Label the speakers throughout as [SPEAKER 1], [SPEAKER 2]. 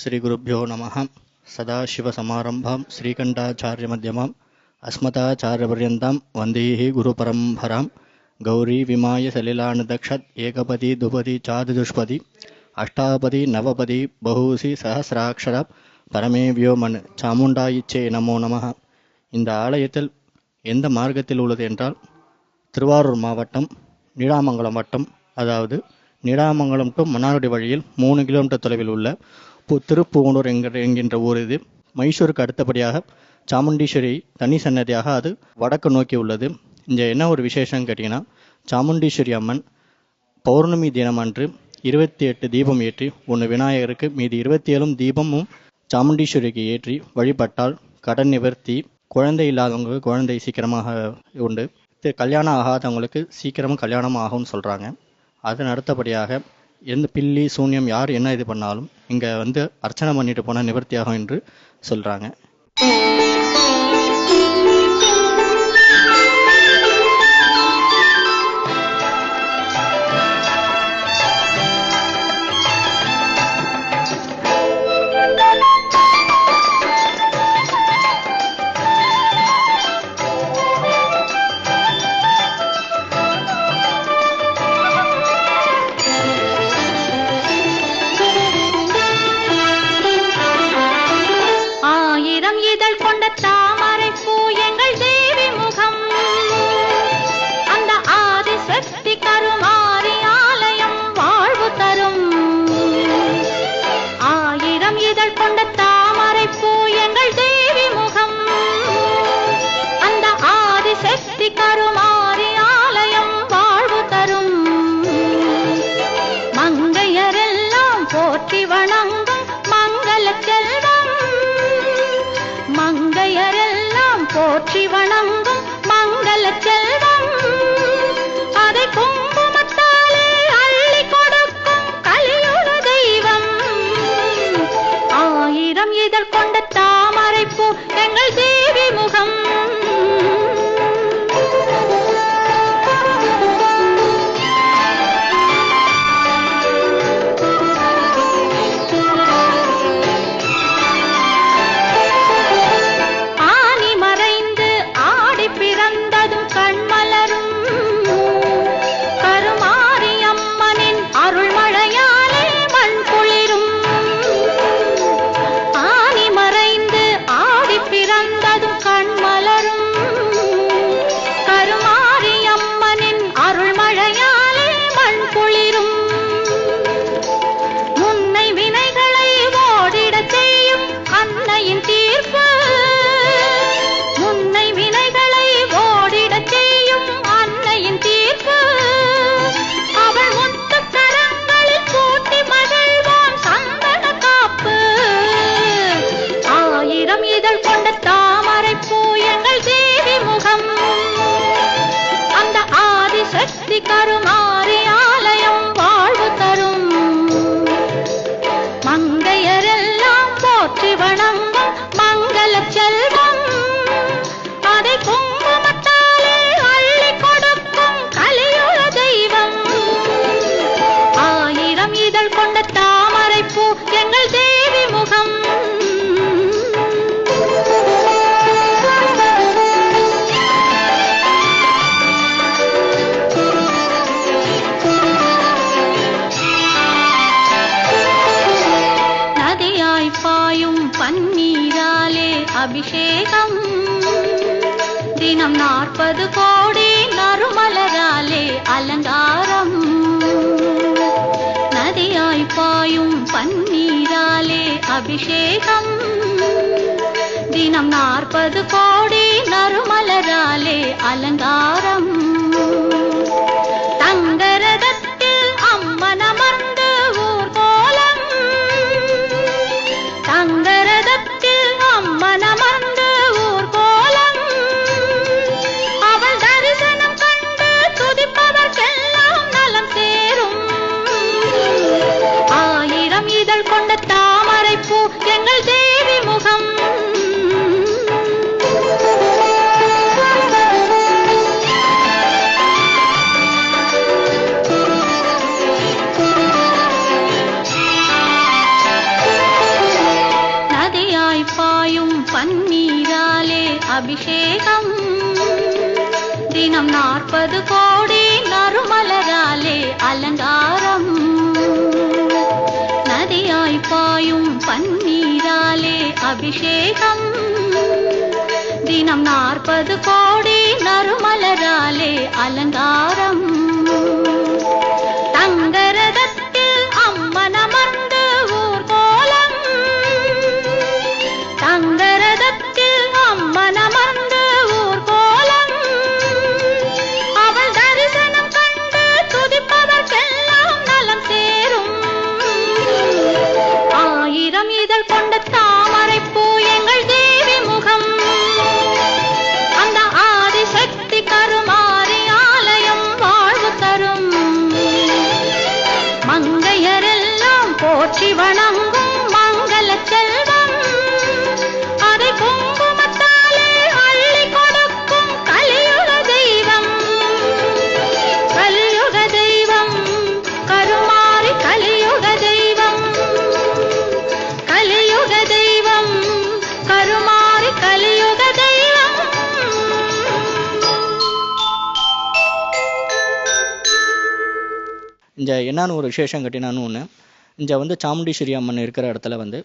[SPEAKER 1] ஸ்ரீகுருப்போ நம சதாசிவசமாரம்பாம். ஸ்ரீகண்டாச்சாரிய மத்தியமாம் அஸ்மதாச்சாரியபர்யந்தாம் வந்தேஹி குருபரம்பராம். கௌரி விமாய சலிலானதக்ஷத். ஏகபதி துபதி சாதுதுஷ்பதி அஷ்டாபதி நவபதி பகூசி சஹசிராட்சரா. பரமே வியோமன். சாமுண்டாயிச்சே நமோ நம இந்த ஆலயத்தில் எந்த மார்க்கத்தில் உள்ளது என்றால் திருவாரூர் மாவட்டம் நீடாமங்கலம் வட்டம் அதாவது நீடாமங்கலம் டு மன்னார்குடி வழியில் மூணு கிலோமீட்டர் தொலைவில் உள்ள பு திருப்புவனூர் என்கிற என்கின்ற ஊர் இது. மைசூருக்கு அடுத்தபடியாக சாமுண்டீஸ்வரி தனி சன்னதியாக அது வடக்கு நோக்கி உள்ளது. இங்கே என்ன ஒரு விசேஷம் கேட்டிங்கன்னா சாமுண்டீஸ்வரி அம்மன் பௌர்ணமி தினம் அன்று இருபத்தி எட்டு தீபம் ஏற்றி ஒன்று விநாயகருக்கு மீதி இருபத்தி ஏழும் தீபமும் சாமுண்டீஸ்வரிக்கு ஏற்றி வழிபட்டால் கடன் நிவர்த்தி குழந்தை இல்லாதவங்களுக்கு குழந்தை சீக்கிரமாக உண்டு. கல்யாணம் ஆகாதவங்களுக்கு சீக்கிரமாக கல்யாணம் ஆகும்னு சொல்கிறாங்க அதன் அடுத்தபடியாக எந்த பில்லி சூன்யம் யார் என்ன இது பண்ணாலும் இங்கே வந்து அர்ச்சனை பண்ணிட்டு போனால் நிவர்த்தியாகும் என்று சொல்கிறாங்க
[SPEAKER 2] அபிஷேகம். தினம் நாற்பது கோடி நறுமலராலே அலங்காரம். நதியாய் பாயும் பன்னீராலே அபிஷேகம். தினம் நாற்பது கோடி நறுமலராலே அலங்காரம்.
[SPEAKER 1] அபிஷேகம். தினம் நாற்பது கோடி நறுமலராலே அலங்காரம்.
[SPEAKER 3] இந்த என்னான்னு ஒரு விசேஷம் கட்டினான்னு ஒன்று இங்கே வந்து சாமுண்டீஸ்வரி அம்மன் இருக்கிற இடத்துல வந்து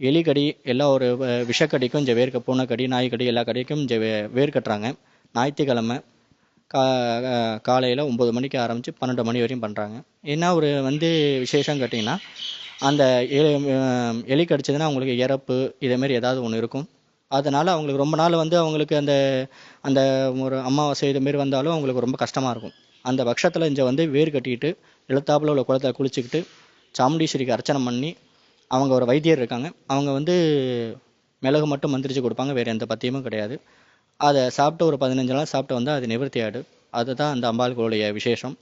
[SPEAKER 3] எலிக்கடி எல்லா ஒரு வ- விஷக்கடிக்கும் இங்கே வேர்க்க பூனைக்கடி நாய்க்கடி எல்லா கடிக்கும் இங்கே வே வேர் கட்டுறாங்க. ஞாயிற்றுக்கிழமை கா காலையில் ஒம்பது மணிக்கு ஆரம்பித்து பன்னெண்டு மணி வரையும் பண்ணுறாங்க என்ன ஒரு வந்து விசேஷம் கேட்டிங்கன்னா அந்த எலி எலி கடிச்சதுன்னா அவங்களுக்கு இறப்பு இதேமாரி ஏதாவது ஒன்று இருக்கும். அதனால் அவங்களுக்கு ரொம்ப நாள் வந்து அவங்களுக்கு அந்த அந்த ஒரு அமாவாசை இதுமாரி வந்தாலும் அவங்களுக்கு ரொம்ப கஷ்டமாக இருக்கும். அந்த பட்சத்தில் இங்கே வந்து வேர் கட்டிக்கிட்டு எழுத்தாப்புல உள்ள குளத்தை குளிச்சுக்கிட்டு சாமுண்டீஸ்வரிக்கு அர்ச்சனை பண்ணி அவங்க ஒரு வைத்தியர் இருக்காங்க. அவங்க வந்து மிளகு மட்டும் மந்திரிச்சு கொடுப்பாங்க. வேறு எந்த பத்தியமும் கிடையாது. அதை சாப்பிட்டு ஒரு பதினஞ்சு நாள் சாப்பிட்டு வந்தால் அது நிவர்த்தி ஆகிடும் அதுதான் அந்த அம்பாளுடைய விசேஷம்.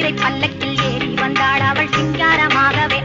[SPEAKER 2] குதிரை பல்லக்கில் ஏறி வந்தாள் அவள் சிங்காரமாகவே.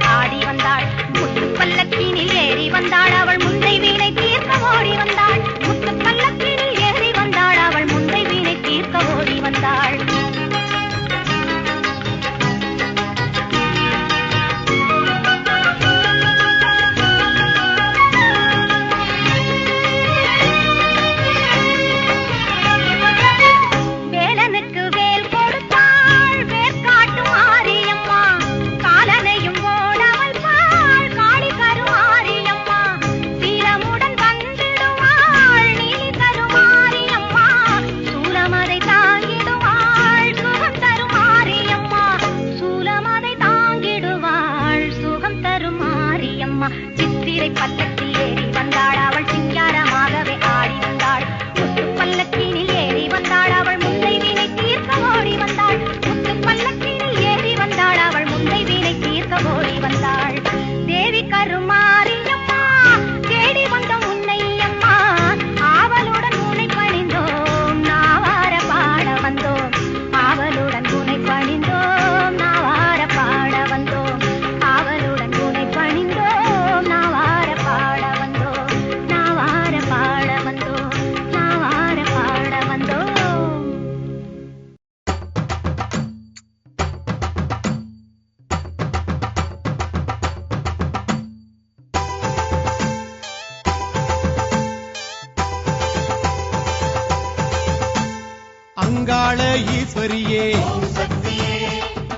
[SPEAKER 4] ஆள ஈஸ்வரியே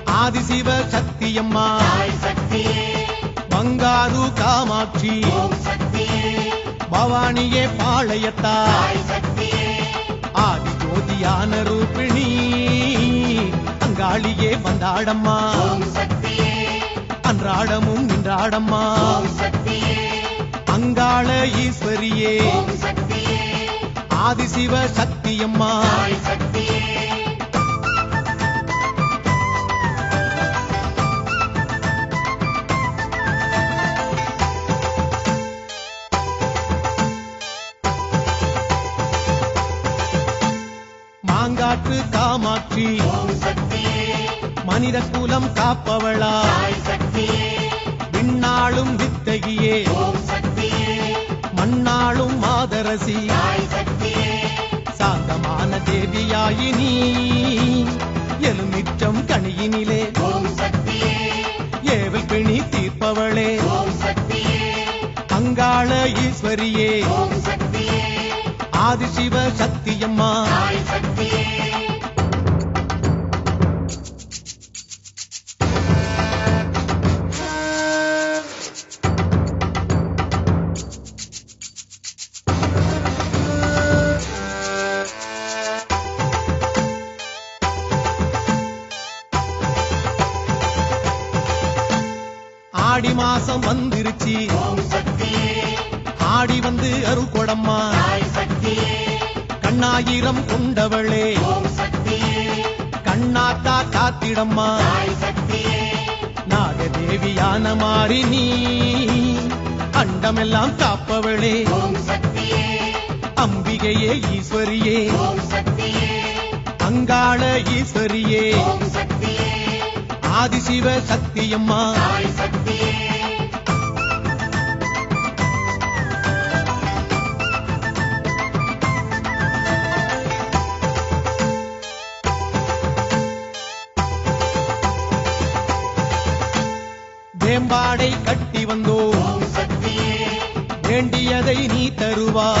[SPEAKER 4] ஆதிசிவ சக்தியம்மா பங்காரு காமாட்சி. பவானியே பாளையத்தா. ஆதி ஜோதியான ரூபிணி. அங்காளியே வந்தாடம்மா. அன்றாடமும் நின்றாடம்மா. அங்காள ஈஸ்வரியே. ஆதிசிவ சக்தியம்மா சக்தியே காத்து காமாட்சி. மனித குலம் காப்பவளா. விண்ணாளும் வித்தகியே. மண்ணாளும் மாதரசி. சாந்தமான தேவியாயினி எலுமிச்சம் கணியினிலே ஏவல் பிணி தீர்ப்பவளே. அங்காள ஈஸ்வரியே. ஆதிசிவ சக்தியம்மா. ஆடி மாசம் வந்துருச்சு. ஆடி வந்து அருள் கொடம்மா. கண்ணாயிரம் கொண்டவளே. கண்ணாத்தா காத்திடம்மா. நாகதேவியான மாறி நீ அண்டமெல்லாம் காப்பவளே. அம்பிகையே ஈஸ்வரியே. அங்காள ஈஸ்வரியே. ஆதிசிவ சக்தியம்மா. வந்தோ
[SPEAKER 5] ஓம் சக்தியே.
[SPEAKER 4] வேண்டியதை நீ தருவாய்.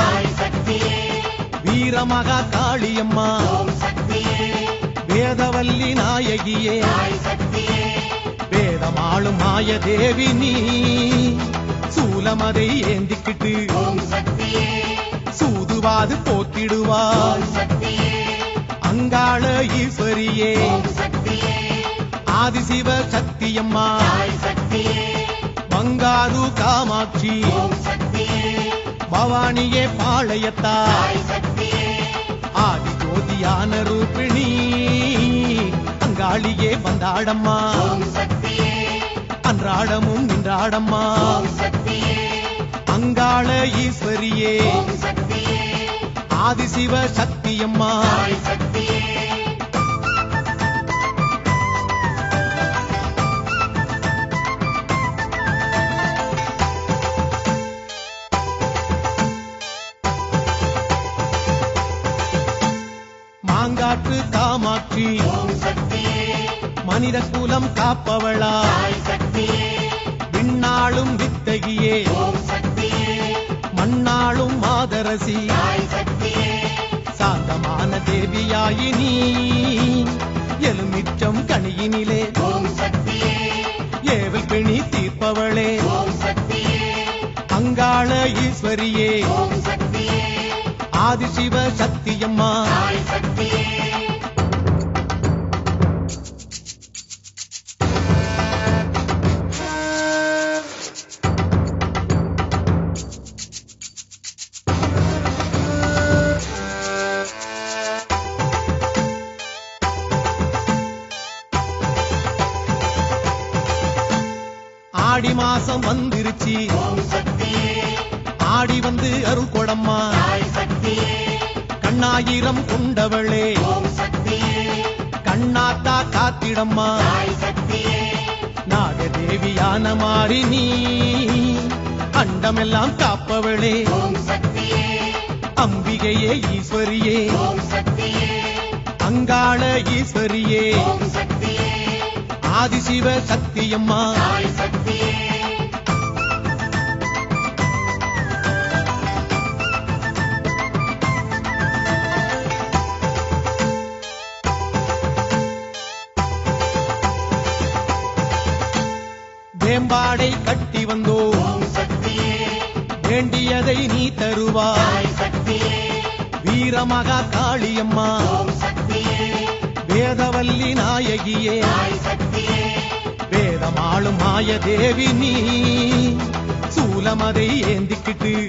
[SPEAKER 4] வீரமகா காளியம்மா. வேதவல்லி நாயகியே. வேதமாளும் மாய தேவி நீ. சூலமதை ஏந்திக்கிட்டு சூதுவாது
[SPEAKER 5] சக்தியே.
[SPEAKER 4] அங்காள ஈஸ்வரியே. ஆதிசிவ சக்தியம்மா.
[SPEAKER 5] தாய் சக்தியே.
[SPEAKER 4] பங்காரு காமாட்சி. பவானியே பாளையத்தா.
[SPEAKER 5] தாய் சக்தியே.
[SPEAKER 4] ஆதி ஜோதியான ரூபிணி. அங்காளியே வந்தாடம்மா. அன்றாடமும் நின்றாடம்மா. அங்காள ஈஸ்வரியே. ஆதிசிவ சக்தியம்மா.
[SPEAKER 5] தாய் சக்தியே.
[SPEAKER 4] மனித குலம் காப்பவளா விண்ணாளும் வித்தகியே. மண்ணாளும் மாதரசி. சாந்தமான தேவியாயினி எலுமிச்சம் கனியினிலே. ஏவல் பிணி தீர்ப்பவளே. அங்காள ஈஸ்வரியே. ஆதிசிவ சக்தியம்மா.
[SPEAKER 5] தாய் சக்தியே
[SPEAKER 4] கொண்டவளே. கண்ணாத்தா காத்திடம்மா. நாகதேவியான மாறி நீ அண்டமெல்லாம் காப்பவளே. அம்பிகையே ஈஸ்வரியே. அங்காள ஈஸ்வரியே. ஆதிசிவ சக்தியம்மா.
[SPEAKER 5] தாய் சக்தியே.
[SPEAKER 4] வேம்பாடை கட்டி வந்தோ
[SPEAKER 5] ஓம் சக்தியே.
[SPEAKER 4] வேண்டியதை நீ தருவாய். வீரமகா காளியம்மா. வேதவல்லி நாயகியே. வேதமாளும் மாய தேவி நீ. சூலமதை ஏந்திக்கிட்டு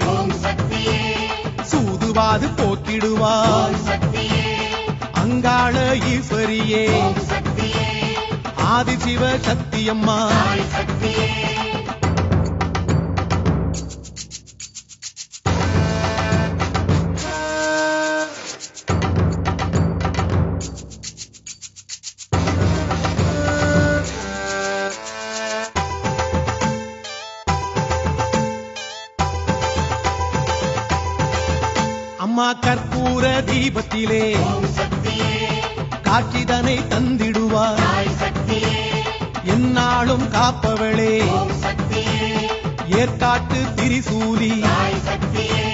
[SPEAKER 4] சூதுவாது போக்கிடுவாய். அங்காள ஈஸ்வரியே. ஆதிசிவ சக்தியம்மா
[SPEAKER 5] சக்தியே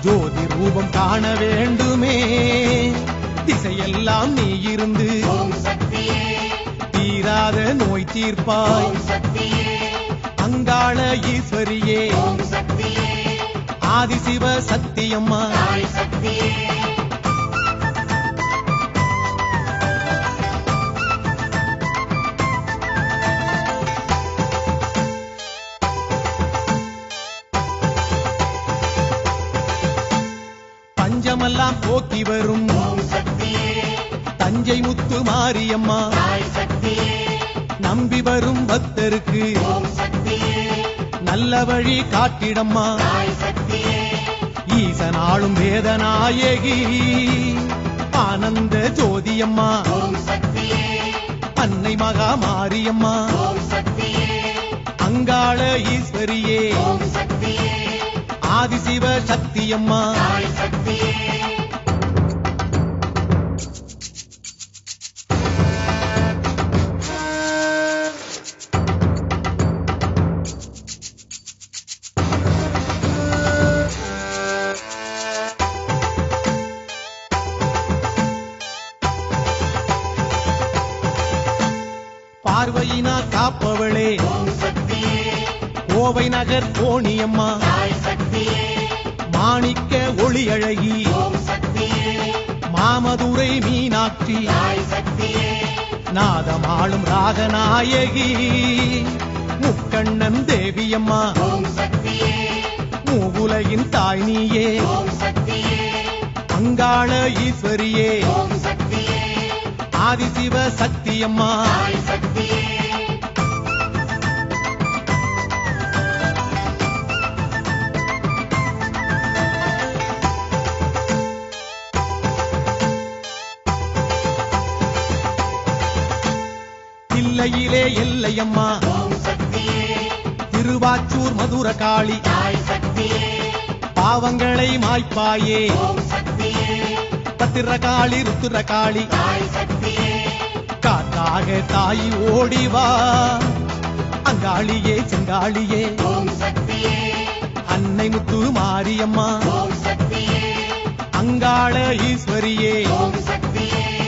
[SPEAKER 4] ஜோதி ரூபம் காண வேண்டுமே. திசையெல்லாம் நீ இருந்து தீராத நோய் தீர்ப்பாய். அங்காள ஈஸ்வரியே. ஆதிசிவ சக்தியம்மா. எல்லாம் போக்கி வரும். தஞ்சை முத்து மாரியம்மா நம்பி வரும் பக்தருக்கு. நல்ல வழி காட்டிடம்மா.
[SPEAKER 5] தாய்
[SPEAKER 4] ஈசனாளும் வேதநாயகி ஆனந்த ஜோதியம்மா. அன்னை மகா மாரியம்மா. அங்காள ஈஸ்வரியே
[SPEAKER 5] சக்தியே
[SPEAKER 4] ஆதிசிவ சக்தியம்மா
[SPEAKER 5] தாய் சக்தியே.
[SPEAKER 4] பார்வையினா காப்பவளே. கோவை நகர் கோணியம்மா அழகி மாமதுரை மீனாட்சி நாதமாளும் ராகநாயகி முக்கண்ணன் தேவியம்மா மூவுலகின் தாய் நீயே அங்காள ஈஸ்வரியே ஆதிசிவ சக்தியம்மா
[SPEAKER 5] தாய் சக்தியே.
[SPEAKER 4] தில்லையிலே எல்லையம்மா.
[SPEAKER 5] ஓம்
[SPEAKER 4] திருவாச்சூர் மதுர காளி பாவங்களை மாய்ப்பாயே. பத்திர காளி
[SPEAKER 5] ருத்திர காளி
[SPEAKER 4] காத்தாக தாய் ஓடிவா அங்காளியே செங்காளியே. அன்னை முத்து மாரியம்மா. அங்காள ஈஸ்வரியே.
[SPEAKER 5] சக்தியே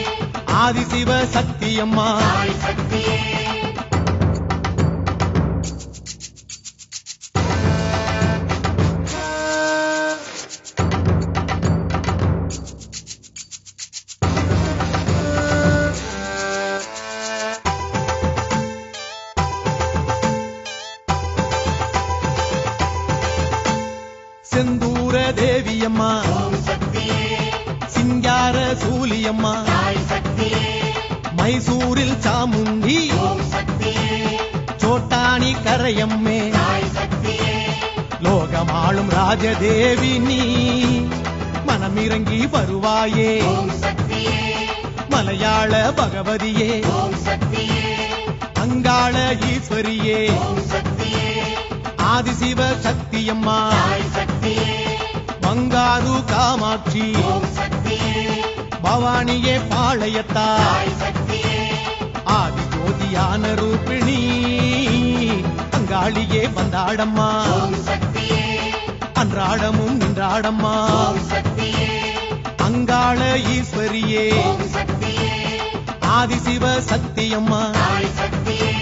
[SPEAKER 4] ஆதிசிவ சக்தியம்மா.
[SPEAKER 5] தாய் சக்தியே.
[SPEAKER 4] ராஜதேவி நீ. மனமிறங்கி வருவாயே. மலையாள பகவதியே. அங்காள ஈஸ்வரியே. ஆதிசிவ சக்தியம்மா.
[SPEAKER 5] தாய் சக்தியே.
[SPEAKER 4] பங்காரு காமாட்சி. பவானியே பாளையத்தா. ஆதி ஜோதியான ரூபிணி. அங்காளியே வந்தாடம்மா. அன்றாடமும் நின்றாடம்மா. அங்காள ஈஸ்வரியே. ஆதிசிவ சக்தியம்மா.
[SPEAKER 5] தாய் சக்தியே.